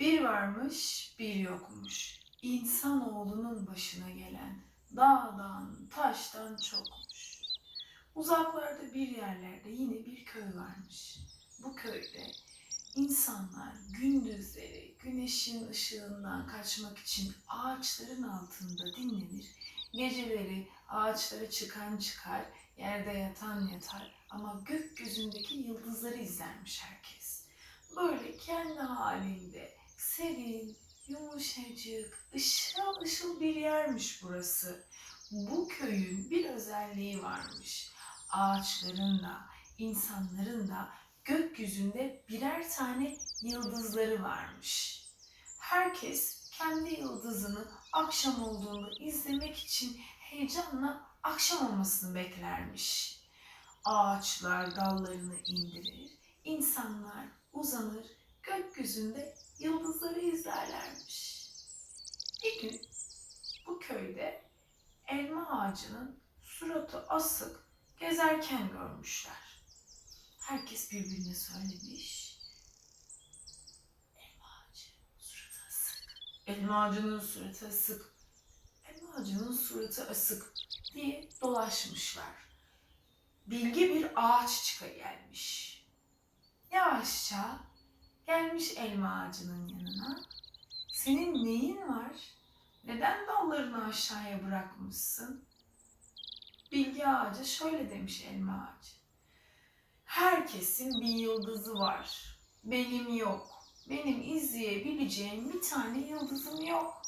Bir varmış, bir yokmuş. İnsanoğlunun başına gelen dağdan, taştan çokmuş. Uzaklarda bir yerlerde yine bir köy varmış. Bu köyde insanlar gündüzleri güneşin ışığından kaçmak için ağaçların altında dinlenir. Geceleri ağaçlara çıkan çıkar, yerde yatan yatar ama gökyüzündeki yıldızları izlermiş herkes. Böyle kendi halinde serin, yumuşacık, ışıl ışıl bir yermiş burası. Bu köyün bir özelliği varmış. Ağaçların da, insanların da gökyüzünde birer tane yıldızları varmış. Herkes kendi yıldızını akşam olduğunda izlemek için heyecanla akşam olmasını beklermiş. Ağaçlar dallarını indirir, insanlar uzanır, gökyüzünde izlerlermiş. Bir gün bu köyde elma ağacının suratı asık gezerken görmüşler. Herkes birbirine söylemiş. Elma ağacı suratı asık. Elma ağacının suratı asık. Elma ağacının suratı asık diye dolaşmışlar. Bilge bir ağaç çıka gelmiş. Yavaşça gelmiş elma ağacının yanına. Senin neyin var? Neden dallarını aşağıya bırakmışsın? Bilge ağaca şöyle demiş elma ağacı. Herkesin bir yıldızı var. Benim yok. Benim izleyebileceğim bir tane yıldızım yok.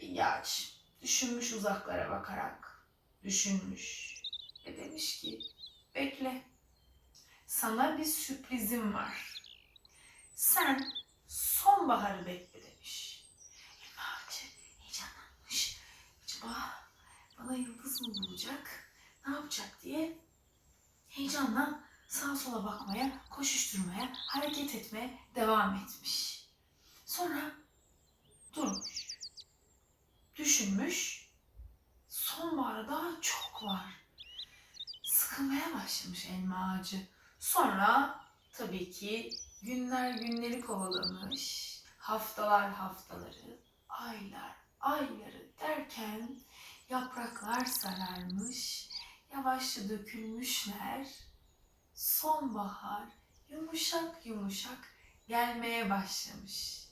Bilge ağaç düşünmüş uzaklara bakarak. Düşünmüş. Ve demiş ki bekle. Sana bir sürprizim var. Sen sonbaharı bekle demiş. Elma ağacı heyecanlanmış. Acaba bana yıldız mı bulacak? Ne yapacak diye heyecanla sağa sola bakmaya, koşuşturmaya, hareket etmeye devam etmiş. Sonra durmuş. Düşünmüş. Sonbaharı daha çok var. Sıkılmaya başlamış elma ağacı. Sonra tabii ki günler günleri kovalamış. Haftalar haftaları, aylar ayları derken yapraklar sararmış. Yavaşça dökülmüşler. Sonbahar yumuşak yumuşak gelmeye başlamış.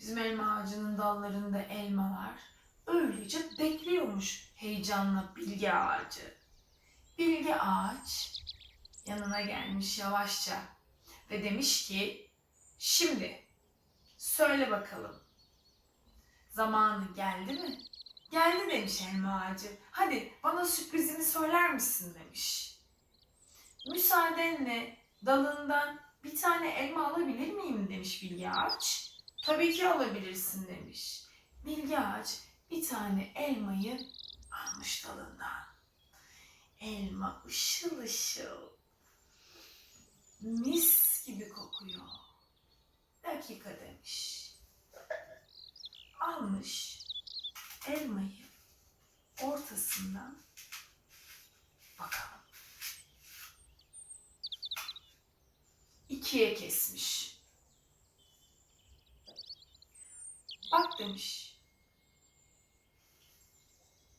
Bizim elma ağacının dallarında elmalar öylece bekliyormuş heyecanla bilge ağacı. Bilge ağaç yanına gelmiş yavaşça ve demiş ki şimdi söyle bakalım zamanı geldi mi? Geldi demiş elma ağacı. Hadi bana sürprizini söyler misin demiş. Müsaadenle dalından bir tane elma alabilir miyim demiş Bilge ağaç. Tabii ki alabilirsin demiş. Bilge ağaç bir tane elmayı almış dalından. Elma ışıl ışıl. Mis gibi kokuyor. Dakika demiş. Almış elmayı ortasından bakalım. İkiye kesmiş. Bak demiş.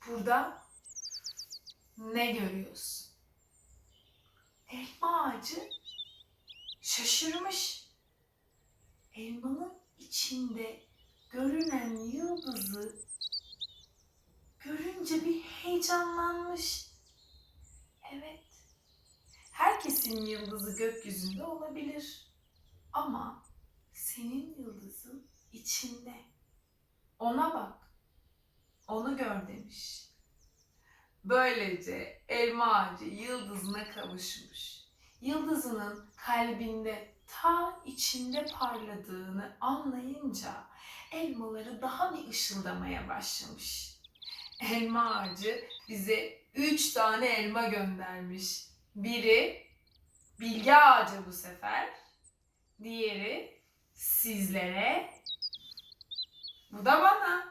Burada ne görüyorsun? Elma ağacı şaşırmış. Elmanın içinde görünen yıldızı görünce bir heyecanlanmış. Evet. Herkesin yıldızı gökyüzünde olabilir. Ama senin yıldızın içinde. Ona bak. Onu gör demiş. Böylece elma ağacı yıldızına kavuşmuş. Yıldızının kalbinde ta içinde parladığını anlayınca elmaları daha bir ışıldamaya başlamış. Elma ağacı bize üç tane elma göndermiş. Biri bilgi ağacı bu sefer. Diğeri sizlere. Bu da bana.